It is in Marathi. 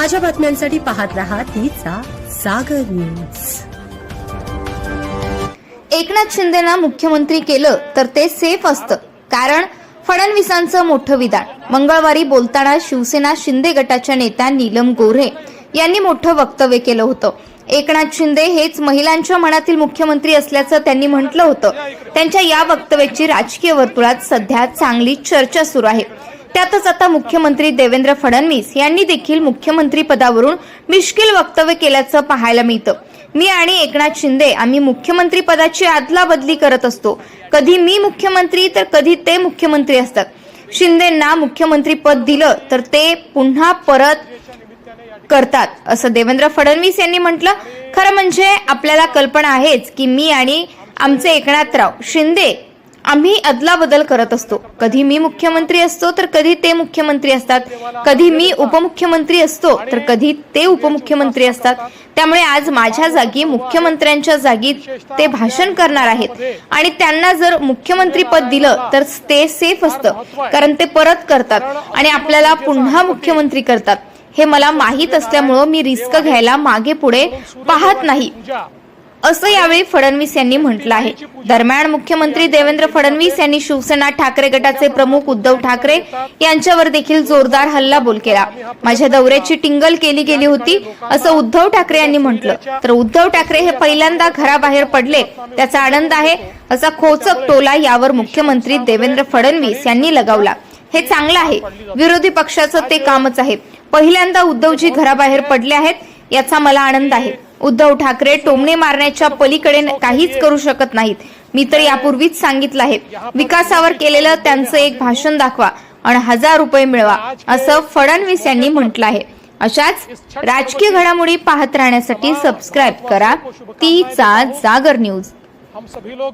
ताज्या बातम्यांसाठी पाहत राहा तिचा सागर न्यूज. एकनाथ शिंदेना मुख्यमंत्री केलं तर ते सेफ असतं. कारण फडणवीसांचं मोठं विधान. मंगळवारी बोलताना शिवसेना शिंदे गटाच्या नेत्या नीलम गोऱ्हे यांनी मोठं वक्तव्य केलं होतं. एकनाथ शिंदे हेच महिलांच्या मनातील मुख्यमंत्री असल्याचं त्यांनी म्हटलं होतं. त्यांच्या या वक्तव्याची राजकीय वर्तुळात सध्या चांगली चर्चा सुरू आहे. त्यातच आता मुख्यमंत्री देवेंद्र फडणवीस यांनी देखील मुख्यमंत्री पदावरून मिश्किल वक्तव्य केल्याचं पाहायला मिळतं. मी आणि एकनाथ शिंदे आम्ही मुख्यमंत्री पदाची आदला बदली करत असतो. कधी मी मुख्यमंत्री तर कधी ते मुख्यमंत्री असतात. शिंदेंना मुख्यमंत्री पद दिलं तर ते पुन्हा परत करतात असं देवेंद्र फडणवीस यांनी म्हटलं. खरं म्हणजे आपल्याला कल्पना आहेच की मी आणि आमचे एकनाथराव शिंदे आम्ही अदलाबदल करत असतो. कधी मी मुख्यमंत्री असतो तर कधी ते मुख्यमंत्री असतात. कधी मी उपमुख्यमंत्री असतो तर कधी ते उपमुख्यमंत्री असतात. त्यामुळे आज माझ्या जागी मुख्यमंत्र्यांच्या जागी ते भाषण करणार आहेत. आणि त्यांना जर मुख्यमंत्री पद दिलं तर ते सेफ असतं. कारण ते परत करतात. आणि आपल्याला पुन्हा मुख्यमंत्री करतात. हे मला माहीत असल्यामुळं मी रिस्क घ्यायला मागे पुढे पाहत नाही. असं यावेळी फडणवीस यांनी म्हटलं आहे. दरम्यान मुख्यमंत्री देवेंद्र फडणवीस यांनी शिवसेना ठाकरे गटाचे प्रमुख उद्धव ठाकरे यांच्यावर देखील जोरदार हल्लाबोल केला. माझ्या दौऱ्याची टिंगल केली गेली होती असं उद्धव ठाकरे यांनी म्हटलं. तर उद्धव ठाकरे हे पहिल्यांदा घराबाहेर पडले त्याचा आनंद आहे असा खोचक टोला यावर मुख्यमंत्री देवेंद्र फडणवीस यांनी लगावला. हे चांगलं आहे. विरोधी पक्षाचं ते कामच आहे. पहिल्यांदा उद्धवजी घराबाहेर पडले आहेत याचा मला आनंद आहे. उद्धव ठाकरे टोमणे मारण्याच्या पलीकडे काहीच करू शकत नाहीत. मी तर यापूर्वीच सांगितलं आहे. विकासावर केलेलं त्यांचं एक भाषण दाखवा आणि हजार रुपये मिळवा असं फडणवीस यांनी म्हटलं आहे. अशाच राजकीय घडामोडी पाहत राहण्यासाठी सबस्क्राईब करा. तीचा जागर न्यूज हम सभी लोग